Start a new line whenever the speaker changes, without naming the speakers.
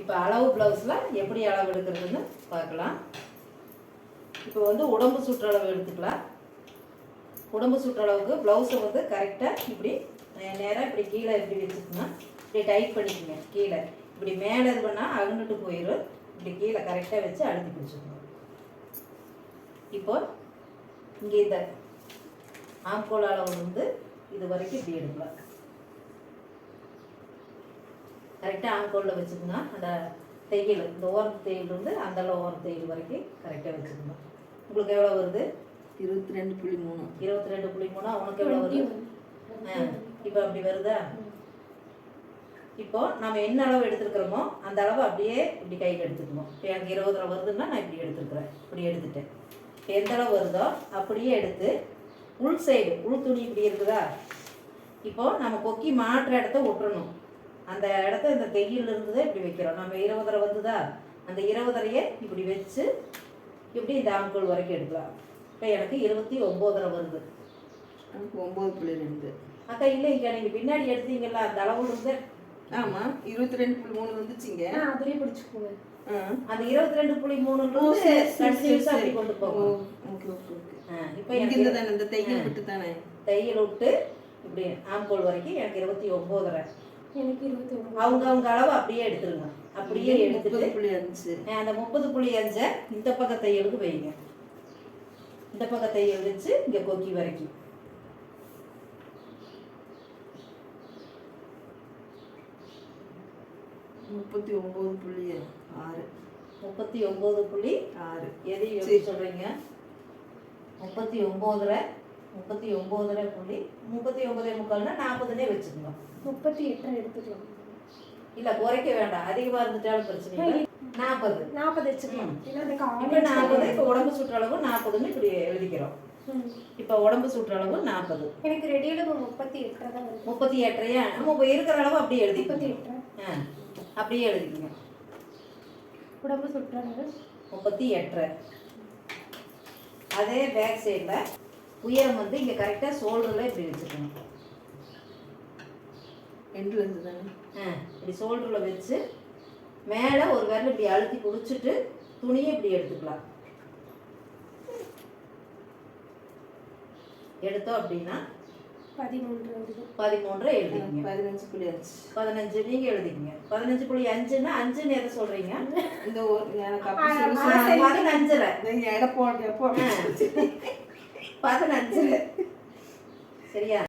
இப்போ அளவு ப்ளவுஸில் எப்படி அளவு எடுக்கிறதுன்னு பார்க்கலாம். இப்போ வந்து உடம்பு சுற்றளவு எடுத்துக்கலாம். உடம்பு சுற்றளவுக்கு ப்ளவுஸை வந்து கரெக்டாக இப்படி நேராக இப்படி கீழே இப்படி வச்சுக்கணும்? இப்படி டைட் பண்ணிக்கோங்க. கீழே. இப்படி மேலே இது பண்ணால் அகண்டுட்டு போயிடும் இப்படி கீழே கரெக்டாக வச்சு அழுத்தி பிடிச்சிக்கணும். இப்போ இங்கே இந்த ஆம்கோல் அளவு வந்து இது வரைக்கும் இப்படி எடுக்கலாம். கரெக்டாக ஆம்கோலில் வச்சுக்கோங்க. அந்த தையல் இந்த ஓரத்து தையல் இருந்து அந்த ஓரத்து தையல் வரைக்கும் கரெக்டாக வச்சுக்கணும் உங்களுக்கு எவ்வளோ வருது?
இருபத்தி ரெண்டு புள்ளி மூணு.
இருபத்தி ரெண்டு புள்ளி மூணா? உனக்கு எவ்வளோ வருது? இப்போ அப்படி வருதா? இப்போ நம்ம என்ன அளவு எடுத்துருக்குறோமோ அந்த அளவு அப்படியே இப்படி கையில் எடுத்துக்கணும். இப்போ எனக்கு இருபது ரூபா வருதுன்னா நான் இப்படி எடுத்துருக்குறேன். இப்படி எடுத்துட்டேன். இப்போ எந்த அளவு வருதோ அப்படியே எடுத்து உள் சைடு உள் துணி இப்படி இருக்குதா? இப்போ நம்ம கொக்கி மாட்டுற இடத்த விட்டுறணும் அந்த இடத்த இந்த தையில் இருந்ததை இப்படி வைக்கிறோம். நம்ம இருபதரை வந்துதா? அந்த இருபதரையே இப்படி வச்சு இப்படி இந்த ஆம்கோல் வரைக்கும் எடுக்கலாம். இப்போ எனக்கு இருபத்தி ஒம்போதரை வருது.
எனக்கு ஒம்பது புள்ளி ரெண்டு.
அக்கா இல்லைங்க நீங்கள் பின்னாடி எடுத்தீங்கல்ல அந்த அளவு இருந்து
ஆமாம் இருபத்தி ரெண்டு புள்ளி மூணு வந்துச்சுங்க.
அதுலயே பிடிச்சுக்கோங்க.
அந்த இருபத்தி ரெண்டு புள்ளி மூணு. அப்படி கொண்டு போகும் இப்போ
இங்க
எனக்கு
தானே இந்த தையல் விட்டு தானே
தையல் விட்டு இப்படி ஆம்கோல் வரைக்கும் எனக்கு இருபத்தி ஒம்போதரை.
எனக்கு இருபத்தி ஒன்பது
அவங்க அவங்க அளவு அப்படியே எடுத்துருங்க. அப்படியே எடுத்துட்டு
முப்பது புள்ளி அஞ்சு.
அந்த முப்பது புள்ளி அஞ்சை இந்த பக்க தையலுக்கு வைங்க. இந்த பக்க தையல் வச்சு இங்கே கொக்கி வரைக்கும்.
முப்பத்தி ஒம்பது புள்ளி ஆறு.
முப்பத்தி ஒம்பது புள்ளி
ஆறு.
எது எப்படி சொல்கிறீங்க முப்பத்தி ஒம்போதரை முப்பத்தி ஒம்போதரை புள்ளி முப்பத்தி ஒன்பதே முக்கால்னா நாற்பதுனே வச்சுக்கோங்க.
முப்பத்தி எட்டரை எடுத்துக்கலாம்
இல்லை குறைக்க வேண்டாம். அதிகமாக இருந்துட்டாலும் பிரச்சனை இல்லை. நாற்பது.
நாற்பது வச்சுக்கலாம்
இப்போ நாற்பது இப்போ உடம்பு சுற்றளவு நாற்பதுன்னு இப்படி எழுதிக்கிறோம். இப்போ உடம்பு சுற்றளவு நாற்பது.
எனக்கு ரெடியில் முப்பத்தி எட்டரை தான்
முப்பத்தி எட்டரையா? நம்ம இப்போ இருக்கிற அளவு அப்படியே
முப்பத்தி
எழுதிக்கோங்க
எட்டரை.
ஆ அப்படியே எழுதிக்கோங்க.
உடம்பு சுற்றுறது
முப்பத்தி எட்டரை. அதே பேக் சைடில் உயரம் வந்து இங்கே கரெக்டாக ஷோல்டரில் இப்படி வச்சுக்கணும்
ரெண்டுல இருந்து தானே
ஆ இப்படி ஷோல்டரில் வச்சு மேலே ஒரு விரல் இப்படி அழுத்தி பிடிச்சிட்டு துணியை இப்படி எடுத்துக்கலாம். எடுத்தோம் அப்படின்னா
பதிமூன்று
பதிமூன்று எழுதிக்கங்க.
பதினஞ்சு புள்ளி அஞ்சு.
பதினஞ்சு நீங்கள் எழுதிக்கங்க. பதினஞ்சு புள்ளி அஞ்சுன்னா அஞ்சுன்னு எதை சொல்கிறீங்க
இந்த ஒரு எனக்கு அப்படி சொல்லி
ஆ,
சொல்லி-
பதினஞ்சுல.
இந்த எடை போட
பதினஞ்சு சரியா?